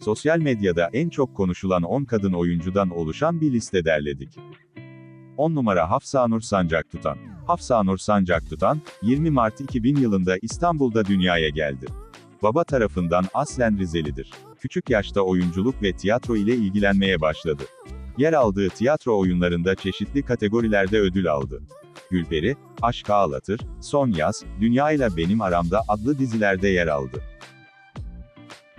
Sosyal medyada en çok konuşulan 10 kadın oyuncudan oluşan bir liste derledik. 10 numara Hafsanur Sancak Tutan. Hafsanur Sancak Tutan, 20 Mart 2000 yılında İstanbul'da dünyaya geldi. Baba tarafından aslen Rizelidir. Küçük yaşta oyunculuk ve tiyatro ile ilgilenmeye başladı. Yer aldığı tiyatro oyunlarında çeşitli kategorilerde ödül aldı. Gülperi, Aşk Ağlatır, Son Yaz, Dünya ile Benim Aramda adlı dizilerde yer aldı.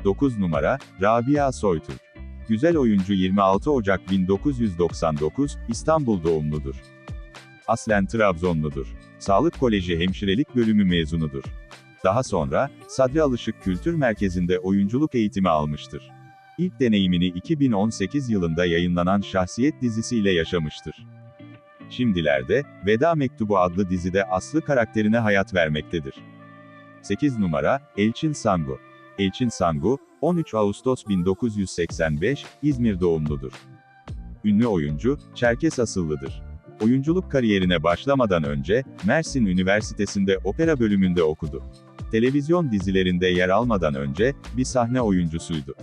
9 numara, Rabia Soytürk. Güzel oyuncu 26 Ocak 1999, İstanbul doğumludur. Aslen Trabzonludur. Sağlık Koleji Hemşirelik Bölümü mezunudur. Daha sonra, Sadri Alışık Kültür Merkezi'nde oyunculuk eğitimi almıştır. İlk deneyimini 2018 yılında yayınlanan Şahsiyet dizisiyle yaşamıştır. Şimdilerde, Veda Mektubu adlı dizide Aslı karakterine hayat vermektedir. 8 numara, Elçin Sangu. Elçin Sangu, 13 Ağustos 1985, İzmir doğumludur. Ünlü oyuncu, Çerkes asıllıdır. Oyunculuk kariyerine başlamadan önce, Mersin Üniversitesi'nde opera bölümünde okudu. Televizyon dizilerinde yer almadan önce, bir sahne oyuncusuydu.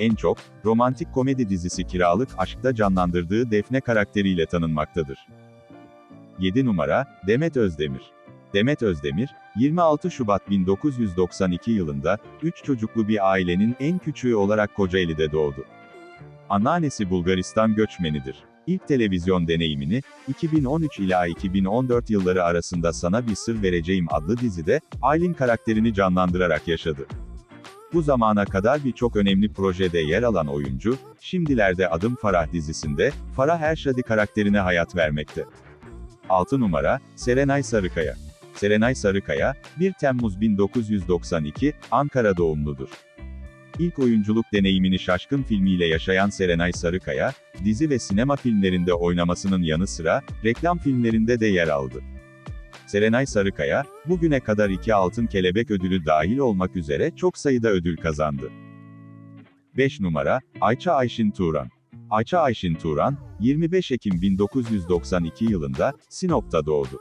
En çok, romantik komedi dizisi Kiralık Aşk'ta canlandırdığı Defne karakteriyle tanınmaktadır. 7 numara, Demet Özdemir. Demet Özdemir, 26 Şubat 1992 yılında, 3 çocuklu bir ailenin en küçüğü olarak Kocaeli'de doğdu. Anneannesi Bulgaristan göçmenidir. İlk televizyon deneyimini, 2013 ila 2014 yılları arasında Sana Bir Sır Vereceğim adlı dizide, Aylin karakterini canlandırarak yaşadı. Bu zamana kadar birçok önemli projede yer alan oyuncu, şimdilerde Adım Farah dizisinde, Farah Erşadi karakterine hayat vermekte. 6 numara, Serenay Sarıkaya. Serenay Sarıkaya, 1 Temmuz 1992, Ankara doğumludur. İlk oyunculuk deneyimini Şaşkın filmiyle yaşayan Serenay Sarıkaya, dizi ve sinema filmlerinde oynamasının yanı sıra, reklam filmlerinde de yer aldı. Serenay Sarıkaya, bugüne kadar iki Altın Kelebek ödülü dahil olmak üzere çok sayıda ödül kazandı. 5 numara, Ayça Ayşin Turan. Ayça Ayşin Turan, 25 Ekim 1992 yılında, Sinop'ta doğdu.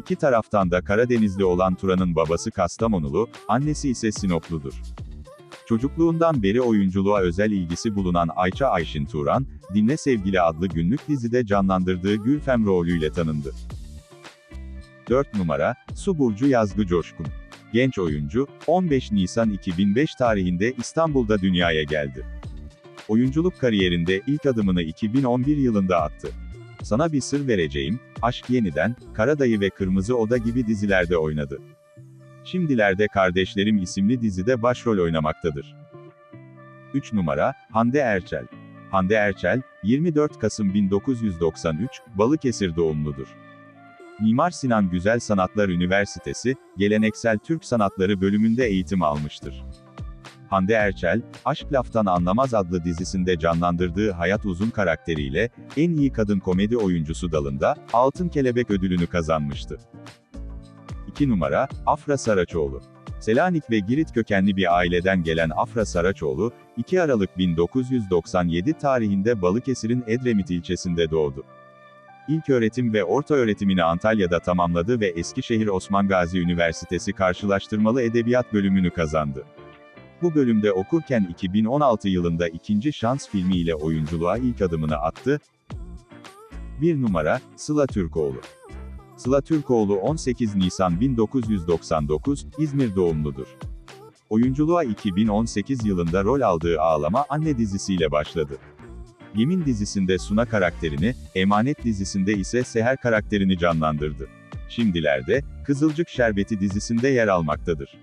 İki taraftan da Karadenizli olan Turan'ın babası Kastamonulu, annesi ise Sinopludur. Çocukluğundan beri oyunculuğa özel ilgisi bulunan Ayça Ayşin Turan, Dinle Sevgili adlı günlük dizide canlandırdığı Gülfem rolüyle tanındı. 4 numara, Su Burcu Yazgı Coşkun. Genç oyuncu, 15 Nisan 2005 tarihinde İstanbul'da dünyaya geldi. Oyunculuk kariyerinde ilk adımını 2011 yılında attı. Sana bir sır vereceğim, Aşk Yeniden, Karadayı ve Kırmızı Oda gibi dizilerde oynadı. Şimdilerde Kardeşlerim isimli dizide başrol oynamaktadır. 3 numara, Hande Erçel. Hande Erçel, 24 Kasım 1993, Balıkesir doğumludur. Mimar Sinan Güzel Sanatlar Üniversitesi, Geleneksel Türk Sanatları bölümünde eğitim almıştır. Hande Erçel, Aşk Laftan Anlamaz adlı dizisinde canlandırdığı Hayat Uzun karakteriyle, en iyi kadın komedi oyuncusu dalında, Altın Kelebek ödülünü kazanmıştı. 2 numara, Afra Saraçoğlu. Selanik ve Girit kökenli bir aileden gelen Afra Saraçoğlu, 2 Aralık 1997 tarihinde Balıkesir'in Edremit ilçesinde doğdu. İlk öğretim ve orta öğretimini Antalya'da tamamladı ve Eskişehir Osman Gazi Üniversitesi Karşılaştırmalı Edebiyat bölümünü kazandı. Bu bölümde okurken 2016 yılında ikinci şans filmiyle oyunculuğa ilk adımını attı. 1 numara, Sıla Türkoğlu. Sıla Türkoğlu 18 Nisan 1999, İzmir doğumludur. Oyunculuğa 2018 yılında rol aldığı Ağlama Anne dizisiyle başladı. Yemin dizisinde Suna karakterini, Emanet dizisinde ise Seher karakterini canlandırdı. Şimdilerde, Kızılcık Şerbeti dizisinde yer almaktadır.